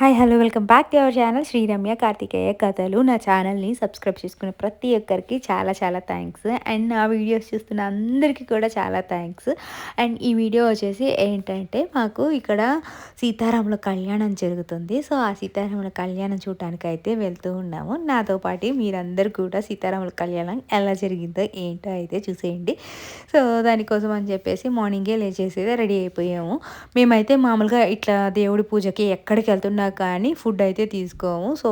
Hi hello welcome back to our channel Shri Ramya Karthikeya కథలు నా ఛానల్ని subscribe చేసుకున్న ప్రతి ఒక్కరికి చాలా చాలా థ్యాంక్స్ అండ్ నా వీడియోస్ చూస్తున్న అందరికీ కూడా చాలా థ్యాంక్స్ అండ్ ఈ వీడియో వచ్చేసి ఏంటంటే మాకు ఇక్కడ సీతారాముల కళ్యాణం జరుగుతుంది. సో ఆ సీతారాముల కళ్యాణం చూడటానికి అయితే వెళ్తూ ఉన్నాము. నాతో పాటు మీరందరూ కూడా సీతారాముల కళ్యాణం ఎలా జరిగిందో ఏంటో అయితే చూసేయండి. సో దానికోసం అని చెప్పేసి మార్నింగే లేచేసి రెడీ అయిపోయాము. మేమైతే మామూలుగా ఇట్లా దేవుడి పూజకి ఎక్కడికి వెళ్తున్నా కానీ ఫుడ్ అయితే తీసుకోము. సో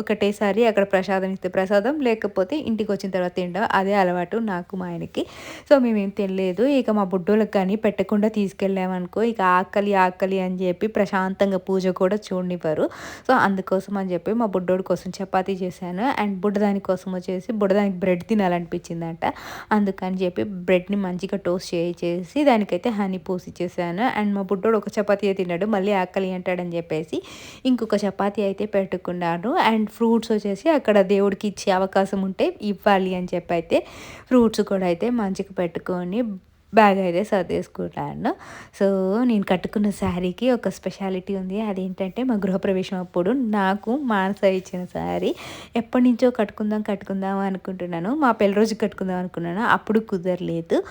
ఒకటేసారి అక్కడ ప్రసాదం ఇస్తే ప్రసాదం లేకపోతే ఇంటికి వచ్చిన తర్వాత తినడం అదే అలవాటు నాకు మా ఆయనకి. సో మేమేం తినలేదు. ఇక మా బుడ్డోళ్ళకి కానీ పెట్టకుండా తీసుకెళ్ళామనుకో ఇక ఆకలి ఆకలి అని చెప్పి ప్రశాంతంగా పూజ కూడా చూడనివ్వరు. సో అందుకోసం అని చెప్పి మా బుడ్డోడి కోసం చపాతీ చేశాను. అండ్ బుడ్డదాని కోసం వచ్చేసి బుడ్డదానికి బ్రెడ్ తినాలనిపించిందంట. అందుకని చెప్పి బ్రెడ్ని మంచిగా టోస్ట్ చేసి దానికైతే హనీ పూసి చేశాను. అండ్ మా బుడ్డోడు ఒక చపాతీ తిన్నాడు మళ్ళీ ఆకలి అంటాడని చెప్పేసి ఇంకొక చపాతీ అయితే పెట్టుకున్నాను. అండ్ ఫ్రూట్స్ వచ్చేసి అక్కడ దేవుడికి ఇచ్చే అవకాశం ఉంటే ఇవ్వాలి అని చెప్పి అయితే ఫ్రూట్స్ కూడా అయితే మంచిగా పెట్టుకొని బ్యాగ్ అయితే సర్దేసుకుంటాను సో నేను కట్టుకున్న శారీకి ఒక స్పెషాలిటీ ఉంది. అదేంటంటే మా గృహప్రవేశం అప్పుడు నాకు మానస ఇచ్చిన శారీ. ఎప్పటి నుంచో కట్టుకుందాం కట్టుకుందాం అనుకుంటున్నాను. మా పెళ్ళి రోజు కట్టుకుందాం అనుకున్నాను. అప్పుడు కుదరలేదు.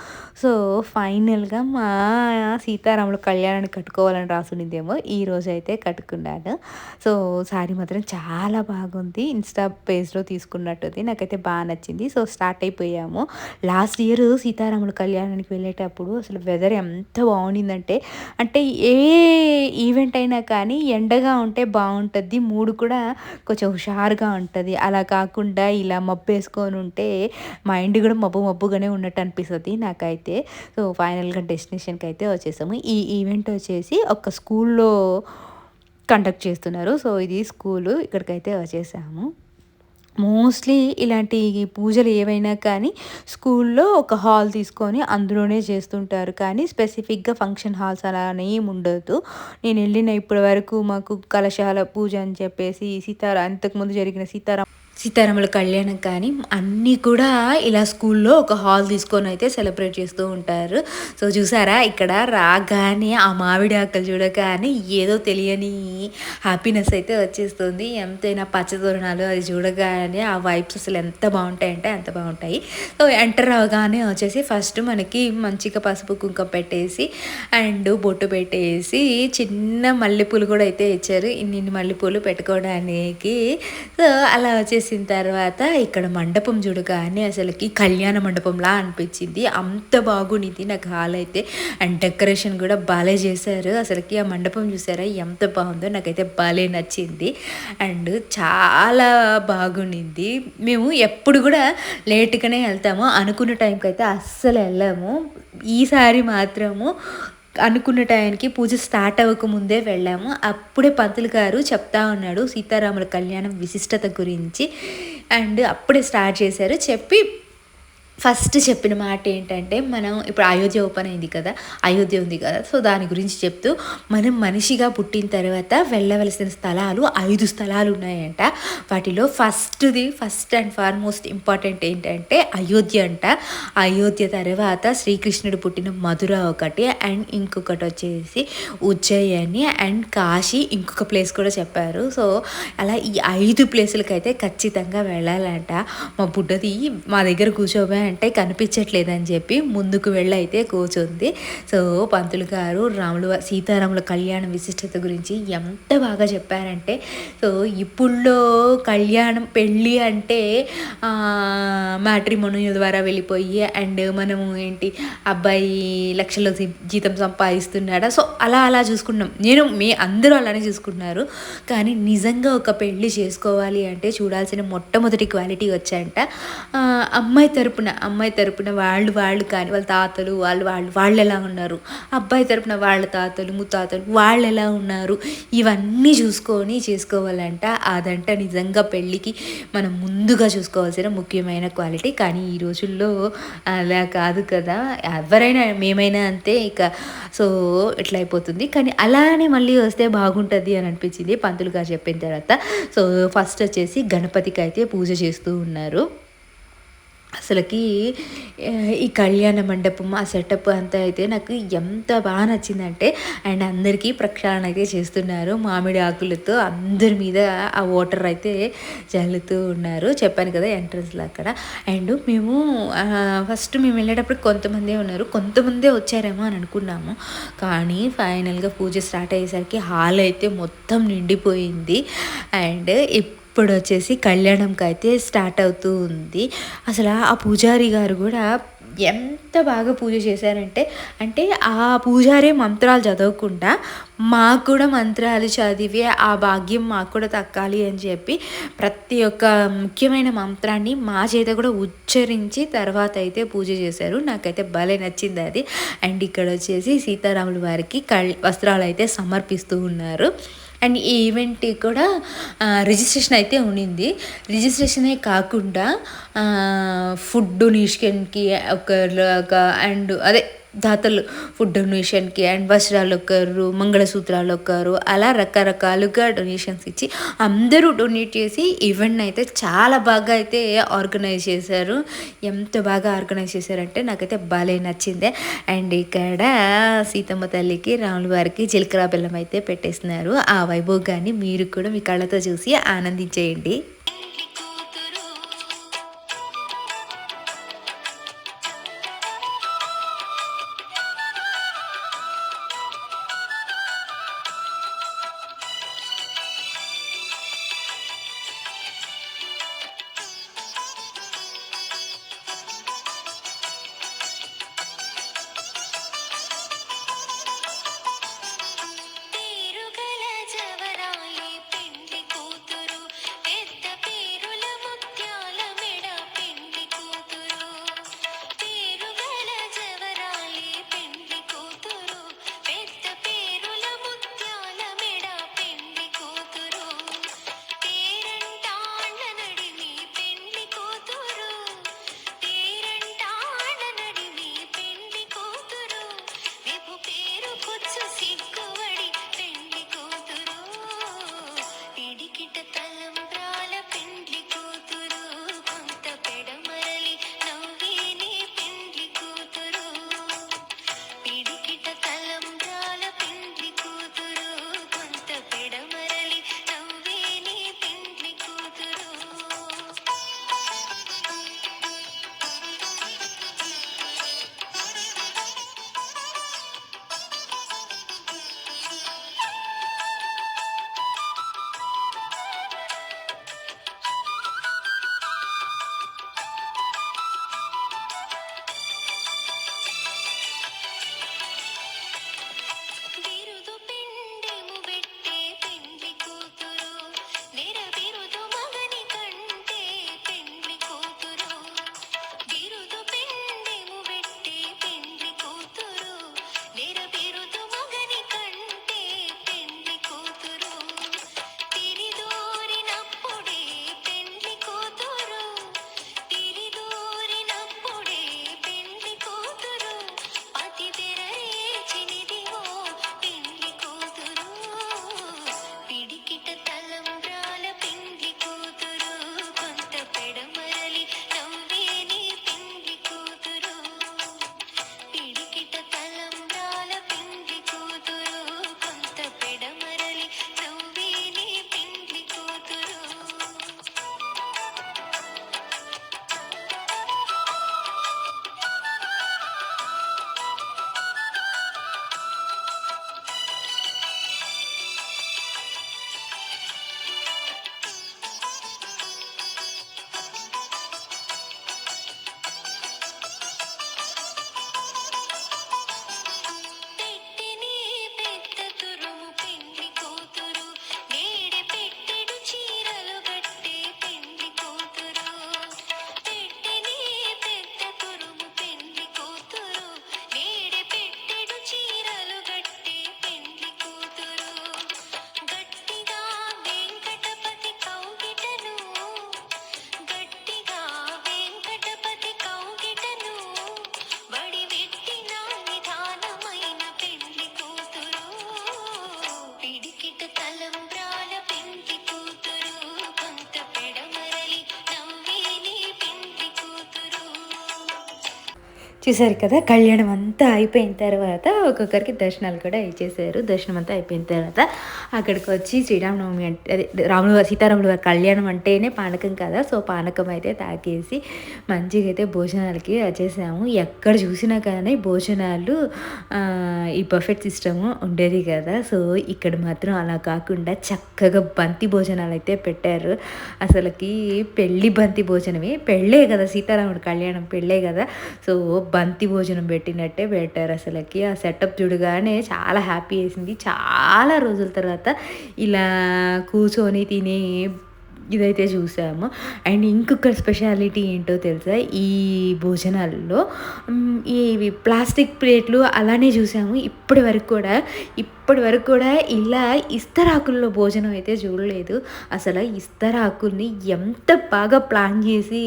సో ఫైనల్గా మా సీతారాముల కళ్యాణాన్ని కట్టుకోవాలని రాసునిదేమో ఈ రోజు అయితే కట్టుకున్నాను. సో శారీ మాత్రం చాలా బాగుంది. ఇన్స్టా పేజ్లో తీసుకున్నట్టుంది. నాకైతే బాగా నచ్చింది. సో స్టార్ట్ అయిపోయాము. లాస్ట్ ఇయర్ సీతారాముల కళ్యాణానికి వెళ్ళి వెళ్ళేటప్పుడు అసలు వెదర్ ఎంత బాగుండిందంటే అంటే ఏ ఈవెంట్ అయినా కానీ ఎండగా ఉంటే బాగుంటుంది మూడు కూడా కొంచెం హుషారుగా ఉంటుంది. అలా కాకుండా ఇలా మబ్బు వేసుకొని ఉంటే మైండ్ కూడా మబ్బు మబ్బుగానే ఉన్నట్టు అనిపిస్తుంది నాకైతే. సో ఫైనల్గా డెస్టినేషన్కి అయితే వచ్చేసాము. ఈ ఈవెంట్ వచ్చేసి ఒక స్కూల్లో కండక్ట్ చేస్తున్నారు. సో ఇది స్కూలు ఇక్కడికైతే వచ్చేసాము. మోస్ట్లీ ఇలాంటి పూజలు ఏవైనా కానీ స్కూల్లో ఒక హాల్ తీసుకొని అందులోనే చేస్తుంటారు. కానీ స్పెసిఫిక్గా ఫంక్షన్ హాల్స్ అలా ఏమి ఉండదు. నేను వెళ్ళిన ఇప్పటి వరకు మాకు కలశాల పూజ అని చెప్పేసి సీతారా అంతకుముందు జరిగిన సీతారాం సీతారాముల కళ్యాణం కానీ అన్నీ కూడా ఇలా స్కూల్లో ఒక హాల్ తీసుకొని అయితే సెలబ్రేట్ చేస్తూ ఉంటారు. సో చూసారా ఇక్కడ రాగానే ఆ మామిడి ఆకలి చూడగానే ఏదో తెలియని హ్యాపీనెస్ అయితే వచ్చేస్తుంది. ఎంతైనా పచ్చదోరణాలు అది చూడగానే ఆ వైబ్స్ అసలు ఎంత బాగుంటాయంటే అంత బాగుంటాయి. సో ఎంటర్ అవగానే వచ్చేసి ఫస్ట్ మనకి మంచిగా పసుపు కుంకుమ పెట్టేసి అండ్ బొట్టు పెట్టేసి చిన్న మల్లెపూలు కూడా అయితే ఇచ్చారు. ఇన్ని మల్లెపూలు పెట్టుకోవడానికి. సో అలా వచ్చేసి చేసిన తర్వాత ఇక్కడ మండపం చూడగానే అసలుకి కళ్యాణ మండపంలా అనిపించింది. అంత బాగుంది నాకు హాల్ అయితే అండ్ డెకరేషన్ కూడా బాలే చేశారు. అసలుకి ఆ మండపం చూసారా? ఎంత బాగుందో నాకైతే బాలే నచ్చింది. అండ్ చాలా బాగుండింది. మేము ఎప్పుడు కూడా లేట్గానే వెళ్తాము. అనుకున్న టైంకి అయితే అస్సలు వెళ్ళాము. ఈసారి మాత్రము అనుకున్న టైంకి పూజ స్టార్ట్ అవ్వకముందే వెళ్ళాము. అప్పుడే పంతులు గారు చెప్తా ఉన్నాడు సీతారాముల కళ్యాణం విశిష్టత గురించి. అండ్ అప్పుడే స్టార్ట్ చేశారు. చెప్పి ఫస్ట్ చెప్పిన మాట ఏంటంటే మనం ఇప్పుడు అయోధ్య ఓపెన్ అయింది కదా అయోధ్య ఉంది కదా సో దాని గురించి చెప్తూ మనం మనిషిగా పుట్టిన తర్వాత వెళ్ళవలసిన స్థలాలు ఐదు స్థలాలు ఉన్నాయంట. వాటిలో ఫస్ట్ది ఫస్ట్ అండ్ ఫార్మోస్ట్ ఇంపార్టెంట్ ఏంటంటే అయోధ్య అంట. అయోధ్య తర్వాత శ్రీకృష్ణుడు పుట్టిన మధుర ఒకటి అండ్ ఇంకొకటి వచ్చేసి ఉజ్జయిని అండ్ కాశీ ఇంకొక ప్లేస్ కూడా చెప్పారు. సో అలా ఈ ఐదు ప్లేసులకైతే అయితే ఖచ్చితంగా వెళ్ళాలంట. మా బుడ్డది మా దగ్గర కూర్చోబోయే అంటే కనిపించట్లేదని చెప్పి ముందుకు వెళ్ళైతే కూర్చుంది. సో పంతులు గారు రాములు సీతారాముల కళ్యాణం విశిష్టత గురించి ఎంత బాగా చెప్పారంటే సో ఇప్పుడులో కళ్యాణం పెళ్ళి అంటే మ్యాట్రిమోనియల్ ద్వారా వెళ్ళిపోయి అండ్ మనము ఏంటి అబ్బాయి లక్షల జీతం సంపాదిస్తున్నాడా? సో అలా అలా చూసుకున్నాం. నేను మీ అందరూ అలానే చూసుకున్నారు. కానీ నిజంగా ఒక పెళ్ళి చేసుకోవాలి అంటే చూడాల్సిన మొట్టమొదటి క్వాలిటీ వచ్చాయంట అమ్మాయి తరపున అమ్మాయి తరపున వాళ్ళు వాళ్ళు కానీ వాళ్ళ తాతలు వాళ్ళు వాళ్ళు వాళ్ళు ఎలా ఉన్నారు? అబ్బాయి తరపున వాళ్ళ తాతలు ముత్తాతలు వాళ్ళు ఎలా ఉన్నారు? ఇవన్నీ చూసుకొని చేసుకోవాలంట. అదంట నిజంగా పెళ్ళికి మనం ముందుగా చూసుకోవాల్సిన ముఖ్యమైన క్వాలిటీ. కానీ ఈ రోజుల్లో అలా కాదు కదా. ఎవరైనా మేమైనా అంతే ఇక. సో ఇట్లా అయిపోతుంది. కానీ అలానే మళ్ళీ వస్తే బాగుంటుంది అని అనిపించింది పంతులు గారు చెప్పిన తర్వాత. సో ఫస్ట్ వచ్చేసి గణపతికి అయితే పూజ చేస్తూ ఉన్నారు. అసలకి ఈ కళ్యాణ మండపం ఆ సెటప్ అంతా అయితే నాకు ఎంత బాగా నచ్చిందంటే అండ్ అందరికీ ప్రక్షాళన అయితే చేస్తున్నారు. మామిడి ఆకులతో అందరి మీద ఆ వాటర్ అయితే చల్లుతూ ఉన్నారు. చెప్పాను కదా ఎంట్రన్స్లో అక్కడ. అండ్ మేము ఫస్ట్ మేము వెళ్ళేటప్పుడు కొంతమందే ఉన్నారు. కొంతమందే వచ్చారేమో అని అనుకున్నాము. కానీ ఫైనల్గా పూజ స్టార్ట్ అయ్యేసరికి హాల్ అయితే మొత్తం నిండిపోయింది. అండ్ ఇప్పుడు వచ్చేసి కళ్యాణంకి అయితే స్టార్ట్ అవుతూ ఉంది. అసలు ఆ పూజారి గారు కూడా ఎంత బాగా పూజ చేశారంటే అంటే ఆ పూజారే మంత్రాలు చదవకుండా మాకు కూడా మంత్రాలు చదివి ఆ భాగ్యం మాకు కూడా తక్కాలి అని చెప్పి ప్రతి ఒక్క ముఖ్యమైన మంత్రాన్ని మా చేత కూడా ఉచ్చరించి తర్వాత అయితే పూజ చేశారు. నాకైతే భలే నచ్చింది అది. అండ్ ఇక్కడ వచ్చేసి సీతారాముల వారికి కళ్ వస్త్రాలు అయితే సమర్పిస్తూ ఉన్నారు. అండ్ ఈ ఈవెంట్ కూడా రిజిస్ట్రేషన్ అయితే ఉండింది రిజిస్ట్రేషనే కాకుండా ఫుడ్ నిష్కెన్కి ఒక అండ్ అదే దాతలు. ఫుడ్ డొనేషన్కి అండ్ వస్త్రాలు ఒకరు మంగళసూత్రాలు ఒకరు అలా రకరకాలుగా డొనేషన్స్ ఇచ్చి అందరూ డొనేట్ చేసి ఈవెంట్ అయితే చాలా బాగా అయితే ఆర్గనైజ్ చేశారు. ఎంత బాగా ఆర్గనైజ్ చేశారంటే నాకైతే భలే నచ్చిందే. అండ్ ఇక్కడ సీతమ్మ తల్లికి రాముల వారికి జీలకర్ర బెల్లం అయితే పెట్టేస్తున్నారు. ఆ వైభోగాన్ని మీరు కూడా మీ కళ్ళతో చూసి ఆనందించేయండి. చూసారు కదా కళ్యాణం అంతా అయిపోయిన తర్వాత ఒక్కొక్కరికి దర్శనాలు కూడా ఇచ్చేసారు దర్శనం అంతా అయిపోయిన తర్వాత అక్కడికి వచ్చి శ్రీరామనవమి అంటే అదే రాముడు వారి- వారి కళ్యాణం అంటేనే పానకం కదా. సో పానకం అయితే తాకేసి మంచిగా అయితే భోజనాలకి వచ్చేసాము ఎక్కడ చూసినా కానీ భోజనాలు ఈ బఫెట్ సిస్టమ్ ఉండేది కదా. సో ఇక్కడ మాత్రం అలా కాకుండా చక్కగా బంతి భోజనాలు అయితే పెట్టారు. అసలుకి పెళ్ళి బంతి భోజనమే. పెళ్ళే కదా సీతారాముడు కళ్యాణం పెళ్ళే కదా. సో బంతి భోజనం పెట్టినట్టే పెట్టారు అసలుకి. ఆ సెటప్ చూడగానే చాలా హ్యాపీ వేసింది. చాలా రోజుల తర్వాత తర్వాత ఇలా కూర్చొని తినే ఇదైతే చూసాము. అండ్ ఇంకొక స్పెషాలిటీ ఏంటో తెలుసా? ఈ భోజనాల్లో ఈ ప్లాస్టిక్ ప్లేట్లు అలానే చూసాము. ఇప్పటి వరకు కూడా ఇప్పటి వరకు కూడా ఇలా ఇస్తరాకుల్లో భోజనం అయితే చూడలేదు. అసలు ఇస్తరాకుల్ని ఎంత బాగా ప్లాన్ చేసి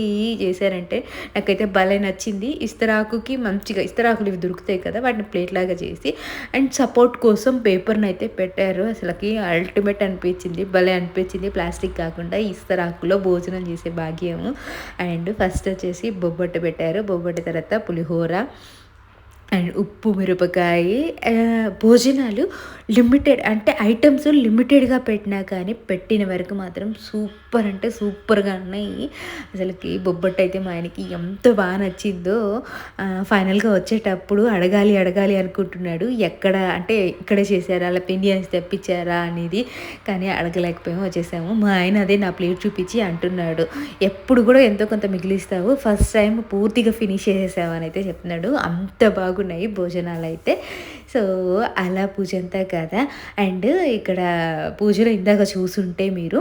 చేశారంటే నాకైతే భలే నచ్చింది. ఇస్తరాకుకి మంచిగా ఇస్తరాకులు ఇవి దొరుకుతాయి కదా వాటిని ప్లేట్ లాగా చేసి. అండ్ సపోర్ట్ కోసం పేపర్ని అయితే పెట్టారు. అసలుకి అల్టిమేట్ అనిపించింది భలే అనిపించింది. ప్లాస్టిక్ కాకుండా ఇస్తరాకులో భోజనం చేసే భాగ్యము. అండ్ ఫస్ట్ వచ్చేసి బొబ్బట్టు పెట్టారు. బొబ్బట్టు తర్వాత పులిహోర. అండ్ ఉప్పు మిరపకాయ భోజనాలు లిమిటెడ్ అంటే ఐటమ్స్ లిమిటెడ్గా పెట్టినా కానీ పెట్టిన వరకు మాత్రం సూపర్ అంటే సూపర్గా ఉన్నాయి. అసలుకి బొబ్బట్టు అయితే మా ఆయనకి ఎంత బాగా నచ్చిందో. ఫైనల్గా వచ్చేటప్పుడు అడగాలి అడగాలి అనుకుంటున్నాడు. ఎక్కడ అంటే ఇక్కడే చేశారా అలా పెండియన్స్ తెప్పించారా అనేది కానీ అడగలేకపోయాము. వచ్చేసాము. మా ఆయన అదే నా ప్లేట్ చూపించి అంటున్నాడు. ఎప్పుడు కూడా ఎంతో కొంత మిగిలిస్తావు. ఫస్ట్ టైం పూర్తిగా ఫినిష్ చేసేసావు అని అయితే చెప్తున్నాడు. అంత బాగున్నాయి భోజనాలు అయితే సో అలా పూజ అంతా కదా. అండ్ ఇక్కడ పూజలో ఇందాక చూసుంటే మీరు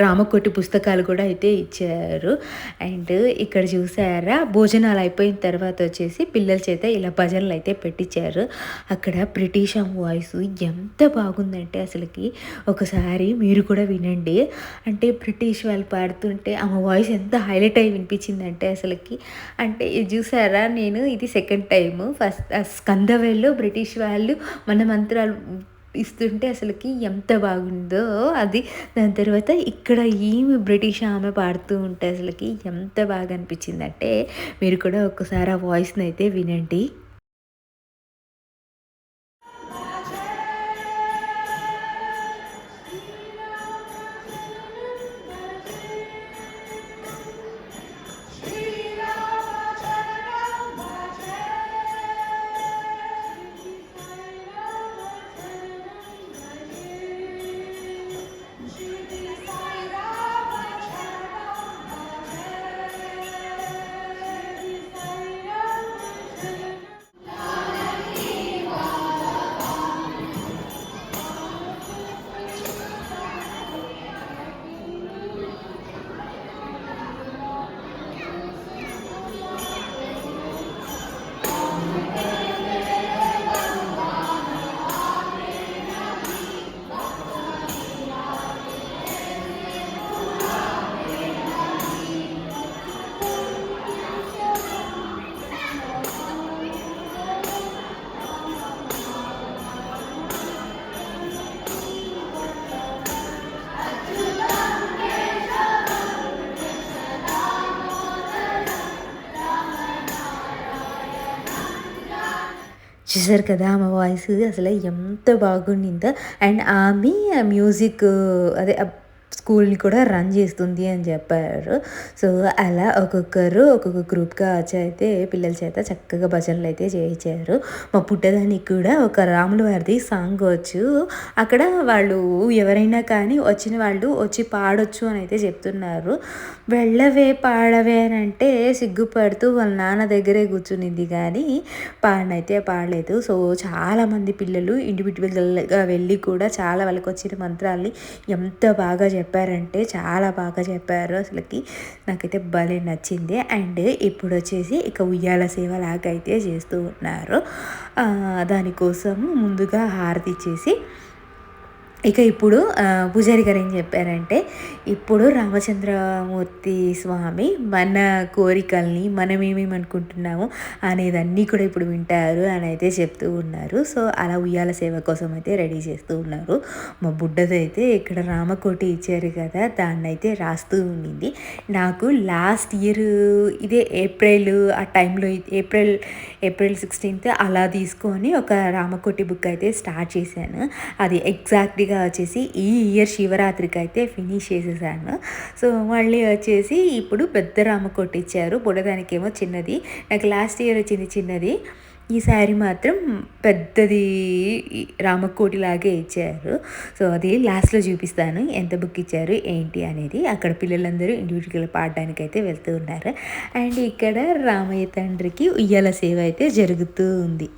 రామకోటి పుస్తకాలు కూడా అయితే ఇచ్చారు. అండ్ ఇక్కడ చూసారా భోజనాలు అయిపోయిన తర్వాత వచ్చేసి పిల్లల చేత ఇలా భజనలు అయితే పెట్టించారు అక్కడ బ్రిటిష్ వాయిస్ ఎంత బాగుందంటే అసలుకి ఒకసారి మీరు కూడా వినండి. అంటే బ్రిటిష్ వాళ్ళు పాడుతుంటే ఆమె వాయిస్ ఎంత హైలైట్ అయి వినిపించిందంటే అసలుకి. అంటే ఇది చూసారా నేను ఇది సెకండ్ టైము ఫస్ట్ స్కందవేల్లో బ్రిటిష్ వాళ్ళు మన మంత్రాలు ఇస్తుంటే అసలుకి ఎంత బాగుందో. అది దాని తర్వాత ఇక్కడ ఈమె బ్రిటిష్ ఆమె పాడుతూ ఉంటే అసలుకి ఎంత బాగా అనిపించిందంటే మీరు కూడా ఒక్కసారి ఆ వాయిస్ని అయితే వినండి. చూసారు కదా ఆమె వాయిస్. అసలు ఎంత బాగుండిందో. అండ్ ఆమె మ్యూజిక్ అదే స్కూల్ని కూడా రన్ చేస్తుంది అని చెప్పారు. సో అలా ఒక్కొక్కరు ఒక్కొక్క గ్రూప్గా వచ్చి అయితే పిల్లల చేత చక్కగా భజనలు అయితే చేయించారు. మా పుట్టదానికి కూడా ఒక రాముల వారిది సాంగ్ వచ్చు. అక్కడ వాళ్ళు ఎవరైనా కానీ వచ్చిన వాళ్ళు వచ్చి పాడొచ్చు అని అయితే చెప్తున్నారు. వెళ్ళవే పాడవే అని అంటే సిగ్గుపడుతూ వాళ్ళ నాన్న దగ్గరే కూర్చునింది కానీ పాడనైతే పాడలేదు. సో చాలామంది పిల్లలు ఇండివిజువల్గా వెళ్ళి కూడా చాలా వాళ్ళకి వచ్చిన మంత్రాల్ని ఎంత బాగా చెప్పారంటే చాలా బాగా చెప్పారు. అసలుకి నాకైతే భలే నచ్చింది. అండ్ ఇప్పుడు వచ్చేసి ఇక ఉయ్యాల సేవ లాగా అయితే చేస్తూ ఉన్నారు. దానికోసం ముందుగా హారతి ఇచ్చేసి ఇక ఇప్పుడు పూజారి గారు ఏం చెప్పారంటే ఇప్పుడు రామచంద్రమూర్తి స్వామి మన కోరికల్ని మనం ఏమేమి అనుకుంటున్నాము అనేది అన్నీ కూడా ఇప్పుడు వింటారు అని అయితే చెప్తూ ఉన్నారు. సో అలా ఉయ్యాల సేవ కోసం అయితే రెడీ చేస్తూ ఉన్నారు. మా బుడ్డదైతే ఇక్కడ రామకోటి ఇచ్చారు కదా దాన్ని అయితే రాస్తూ ఉండింది. నాకు లాస్ట్ ఇయర్ ఇదే ఏప్రిల్ ఆ టైంలో ఏప్రిల్ ఏప్రిల్ సిక్స్టీన్త్ అలా తీసుకొని ఒక రామకోటి బుక్ అయితే స్టార్ట్ చేశాను. అది ఎగ్జాక్ట్గా హ్యాపీగా వచ్చేసి ఈ ఇయర్ శివరాత్రికి అయితే ఫినిష్ చేసేసాను. సో మళ్ళీ వచ్చేసి ఇప్పుడు పెద్ద రామ కొట్టిచ్చారు. బుడదానికేమో చిన్నది. నాకు లాస్ట్ ఇయర్ వచ్చింది చిన్నది. ఈ శారీ మాత్రం పెద్దది రామకోటి లాగే ఇచ్చారు. సో అది లాస్ట్లో చూపిస్తాను. ఎంత బుక్ ఇచ్చారు ఏంటి అనేది. అక్కడ పిల్లలందరూ ఇండివిజువల్ పాడడానికి అయితే వెళ్తూ ఉన్నారు. అండ్ ఇక్కడ రామయ్య తండ్రికి ఉయ్యాల సేవ అయితే జరుగుతూ ఉంది.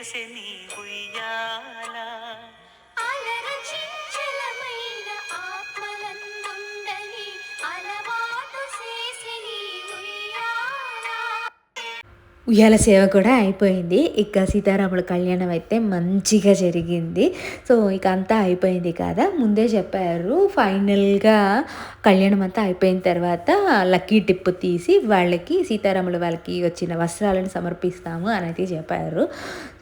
చేసే నీ ఉయ్యాల సేవ కూడా అయిపోయింది. ఇక సీతారాముల కళ్యాణం అయితే మంచిగా జరిగింది. సో ఇక అంతా అయిపోయింది కదా. ముందే చెప్పారు ఫైనల్గా కళ్యాణం అంతా అయిపోయిన తర్వాత లక్కీ టిప్ తీసి వాళ్ళకి సీతారాముల వాళ్ళకి వచ్చిన వస్త్రాలను సమర్పిస్తాము అని అయితే చెప్పారు.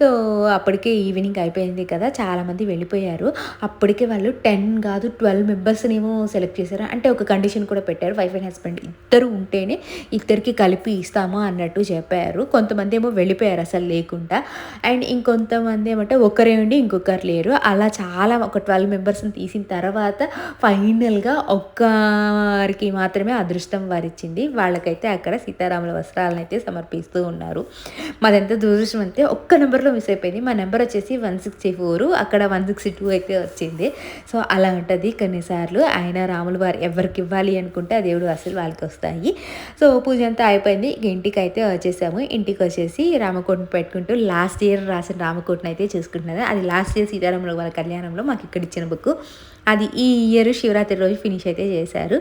సో అప్పటికే ఈవినింగ్ అయిపోయింది కదా. చాలామంది వెళ్ళిపోయారు. అప్పటికే వాళ్ళు టెన్ కాదు ట్వెల్వ్ మెంబర్స్నేమో సెలెక్ట్ చేశారు. అంటే ఒక కండిషన్ కూడా పెట్టారు. వైఫ్ అండ్ హస్బెండ్ ఇద్దరు ఉంటేనే ఇద్దరికి కలిపి ఇస్తాము అన్నట్టు చెప్పారు. కొంతమంది ఏమో వెళ్ళిపోయారు అసలు లేకుండా. అండ్ ఇంకొంతమంది ఏమంటే ఒకరే ఉండి ఇంకొకరు లేరు. అలా చాలా ఒక ట్వెల్వ్ మెంబర్స్ని తీసిన తర్వాత ఫైనల్గా ఒక్కరికి మాత్రమే అదృష్టం వారిచ్చింది. వాళ్ళకైతే అక్కడ సీతారాముల వస్త్రాలను అయితే సమర్పిస్తూ ఉన్నారు. మాదంతా దురదృష్టం అంటే ఒక్క నెంబర్లో మిస్ అయిపోయింది. మా నెంబర్ వచ్చేసి వన్ సిక్స్టీ ఫోర్. అక్కడ వన్ సిక్స్టీ టూ అయితే వచ్చింది. సో అలా ఉంటుంది కొన్నిసార్లు. ఆయన రాములు వారు ఎవరికి ఇవ్వాలి అనుకుంటే ఆ దేవుడు అసలు వాళ్ళకి వస్తాయి. సో పూజ అంతా అయిపోయింది. ఇంటికి అయితే వచ్చేసాము ఇంటికి వచ్చేసి రామకోటిని పెట్టుకుంటూ లాస్ట్ ఇయర్ రాసిన రామకోటిని అయితే చూసుకుంటున్నారు. అది లాస్ట్ ఇయర్ సీతారాముల వాళ్ళ కళ్యాణంలో మాకు ఇక్కడ ఇచ్చిన బుక్ అది ఈ ఇయర్ శివరాత్రి రోజు ఫినిష్ అయితే చేశారు.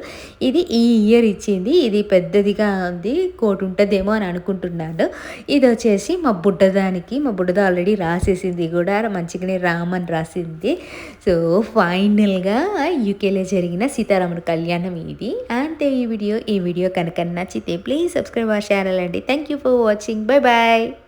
ఇది ఈ ఇయర్ ఇచ్చింది. ఇది పెద్దదిగా ఉంది. కోటి ఉంటుందేమో అని అనుకుంటున్నాడు ఇది వచ్చేసి మా బుడ్డదానికి మా బుడ్డద ఆల్రెడీ రాసేసింది కూడా. మంచిగానే రామ్ అని రాసింది. సో ఫైనల్గా యూకేలో జరిగిన సీతారాముడు కళ్యాణం ఇది. అంతే ఈ వీడియో. ఈ వీడియో కనుక నచ్చితే ప్లీజ్ సబ్స్క్రైబ్ అవర్ ఛానల్ అండి. Thank you for watching bye bye